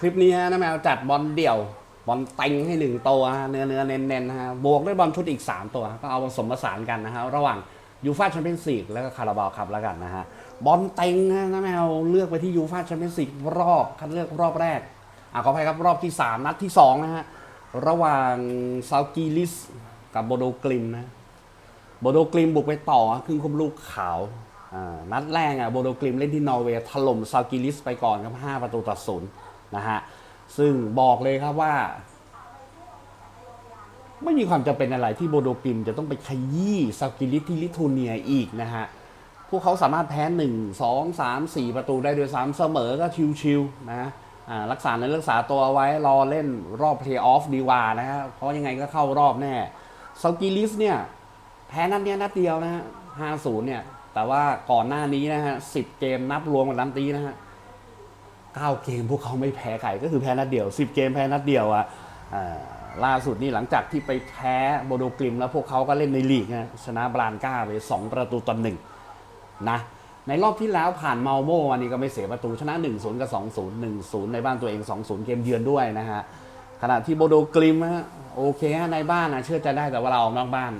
คลิปนี้ฮะน้าแมวจัดบอลเดี่ยว บอลเต็งให้หนึ่งตัวเนื้อเนื้อเน้นเน้นๆนะฮะบวกด้วยบอลชุดอีก 3 ตัว ก็เอาผสมผสานกันนะฮะระหว่างยูฟ่าแชมเปี้ยนส์ลีกแล้วก็คาราบาวคัพแล้วกันนะฮะบอลเต็งฮะน้าแมวเลือกไปที่ยูฟ่าแชมเปี้ยนส์ลีกรอบคัดเลือกรอบแรกอะขออภัยครับรอบที่ 3 นัดที่2นะฮะระหว่างซากีลิสกับโบโดกลิมนะโบโดกลิมบุกไปต่อครึ่งคุมลูกขาวอ่านัดแรกอะโบโดกลิมเล่นที่นอร์เวย์ถล่มซากิลิสไปก่อนครับ5ประตูต่อศูนย์ นะฮะซึ่งบอกเลยครับว่า ไม่มีความจำเป็นอะไรที่โบโดกลิมจะต้องไปขยี้ซากิลิสที่ลิทัวเนียอีกนะฮะพวกเขาสามารถแพ้ 1 2 3 4 ประตูได้โดยซ้ำเสมอก็ชิวๆนะรักษาในรักษาตัวเอาไว้รอเล่นรอบเพลย์ออฟดีกว่านะฮะเพราะยังไงก็เข้ารอบแน่ซากิลิสเนี่ยแพ้นัดเนี้ยนัดเดียวนะฮะ5-0เนี่ย แต่ว่าก่อนหน้านี้นะฮะ10เกมนับรวมกับนัดนี้นะฮะ 9 เกมพวกเขาไม่แพ้ใครก็คือแพ้นัดเดียว 10 เกมแพ้นัดเดียวอะอ่าล่าสุดนี่หลังจากที่ไปแพ้โบโดกลิมแล้วพวกเขาก็เล่นในลีกนะชนะบรานก้าไป 2 ประตูต่อหนึ่งนะในรอบที่แล้วผ่านเมาโมวันนี้ก็ไม่เสียประตูชนะ 1-0 กับ 2-0 1-0 ในบ้านตัวเอง 2-0 เกมเยือนด้วยนะฮะขณะที่โบโดกลิมฮะโอเคฮะในบ้านนะเชื่อใจได้แต่ว่าเราออกนอกบ้าน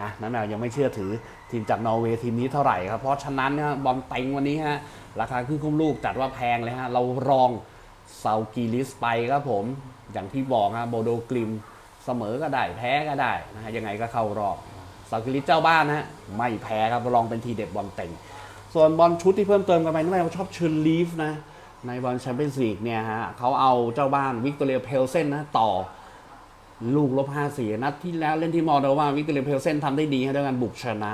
นะน้าแมวยังไม่เชื่อถือทีมจากนอร์เวย์ทีมนี้เท่าไหร่ครับ เพราะฉะนั้นนี่ยบอลเต็งวันนี้ฮะราคาขึ้นคุ้มลูกจัดว่าแพงเลยฮะ เรารองเซากีลิสไปครับผม อย่างที่บอกฮะโบโดกลิมเสมอก็ได้แพ้ก็ได้นะฮะยังไงก็เข้ารอบเซากีลิสเจ้าบ้านนะฮะไม่แพ้ครับรองเป็นทีเด็ดบอลเต็งส่วนบอลชุดที่เพิ่มเติมกันไปน้าแมวชอบเชิญลีฟนะในบอลแชมเปี้ยนส์ลีกเนี่ยฮะเขาเอาเจ้าบ้านวิกตอเรียเพลเซนนะต่อ ลูกลบห้าสี่นัดที่แล้วเล่นที่มอลโดวาวิกเตอรียเพลเซนทำได้ดีฮะด้วยการบุกชนะ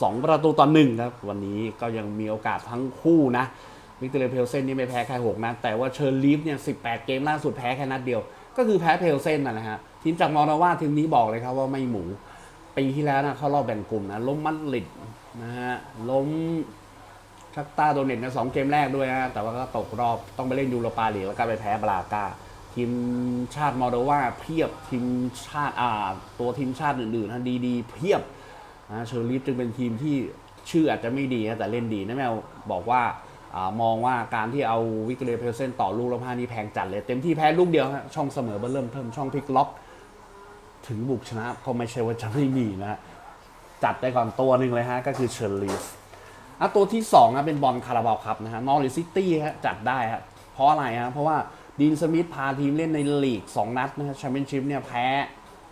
สองประตูต่อหนึ่งครับ วันนี้ก็ยังมีโอกาสทั้งคู่นะวิกเตอรียเพลเซนนี่ไม่แพ้ใครหกนัดแต่ว่าเชอร์ลีฟเนี่ยสิบแปดเกมล่าสุดแพ้แค่นัดเดียว ก็คือแพ้เพลเซนนะนะฮะทีมจากมอลโดวาทีมนี้บอกเลยครับว่าไม่หมูปีที่แล้วนะเขารอบแบ่งกลุ่มนะล้มมัดลิดนะฮะล้มชักตาโดนเน็ตในสองเกมแรกด้วยนะแต่ว่าก็ตกรอบต้องไปเล่นยูโรปาลีกแล้วก็ไปแพ้บราก้า ทีมชาติมอลโดวาเพียบทีมชาติอ่าตัวทีมชาติอื่นๆนะดีๆ เพียบนะเชอร์ลีฟจึงเป็นทีมที่ชื่ออาจจะไม่ดีนะแต่เล่นดีนะแมวบอกว่าอามองว่าการที่เอาวิกตอเรียเพลเซนต่อลูกละห้านี่แพงจัดเลย เต็มที่แพ้ลูกเดียวฮะช่องเสมอเบอร์เริ่มเพิ่มช่องพลิกล็อก ถึงบุกชนะก็ไม่ใช่ว่าจะไม่มีนะจัดได้ก่อนตัวหนึ่งเลยฮะ ก็คือเชอร์ลีฟอะตัวที่2อะเป็นบอลคาราบาวครับนะฮะนอริซิตี้ฮะจัดได้ฮะเพราะอะไรฮะเพราะว่า ดีนสมิธพาทีมเล่นในลีก 2 นัดนะฮะแชมเปี้ยนชิพเนี่ยแพ้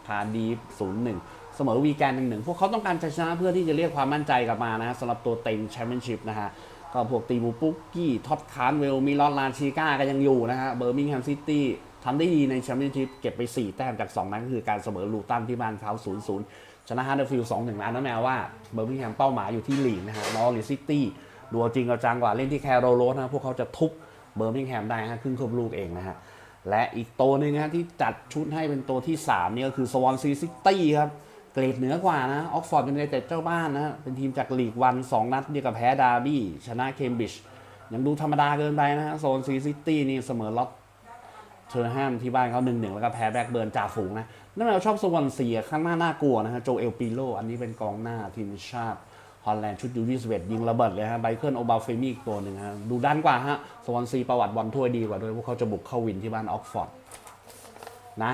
คาดีฟศูนย์หนึ่งเสมอวีแกนหนึ่งพวกเขาต้องการชนะเพื่อที่จะเรียกความมั่นใจกลับมานะฮะสำหรับตัวเต็งแชมเปี้ยนชิพนะฮะก็พวกตีมูปุกกี้ท็อตคาร์นเวลมีลอตลานชีก้าก็ยังอยู่นะฮะเบอร์มิงแฮมซิตี้ทำได้ดีในแชมเปี้ยนชิพเก็บไป 4 แต้มจาก 2 นัดก็คือการเสมอลูตันที่บ้านเขา0-0 ชนะฮาร์เดอร์ฟิลด์สองหนึ่งนัดนั่นแปลว่าเบอร์มิงแฮมเป้าหมายอยู่ที่ลีกนะฮะนอริซิตี้ดูเอาจริงเอาจังกว่าเล่นที่แคโรโรสนะพวกเขาจะทุบ เบอร์มิงแฮมได้ฮะครึ่งครบลูกเองนะฮะ และอีกตัวหนึ่งฮะที่จัดชุดให้เป็นตัวที่ 3 นี่ก็คือสวอนซีซิตี้ครับเกรดเหนือกว่านะออกฟอร์ดยูไนเต็ดเจ้าบ้านนะเป็นทีมจากลีกวัน 2 นัดเดียวกับแพ้ดาร์บี้ชนะเคมบริดจ์ยังดูธรรมดาเกินไปนะฮะโซนซีซิตี้นี่เสมอล็อตเทอร์แฮมที่บ้านเขาหนึ่งหนึ่งแล้วก็แพ้แบ็กเบิร์นจ่าฝูงนะนั่นเราชอบสวอนเซียข้างหน้าน่ากลัวนะฮะโจเอลปิโลอันนี้เป็นกองหน้าทีมชาติ ฮอลแลนด์ชุดยูยี่สิบเอ็ดยิงระเบิดเลยฮะไบเคิลโอบาเฟมีอีกตัวหนึ่งฮะดูด้านกว่าฮะสวอนซีประวัติบอลถ้วยดีกว่าด้วยพวกเขาจะบุกเข้าวินที่บ้านออกฟอร์ดนะ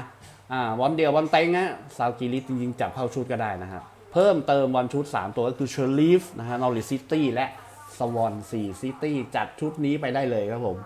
อ่าบอลเดียวบอลเต็งฮะซาวกิลิสจริงๆจับเข้าชุดก็ได้นะฮะเพิ่มเติมบอลชุด 3 ตัวก็คือเชอร์ลีฟนะฮะนอริซิตี้และสวอนซีซิตี้จัดชุดนี้ไปได้เลยครับผม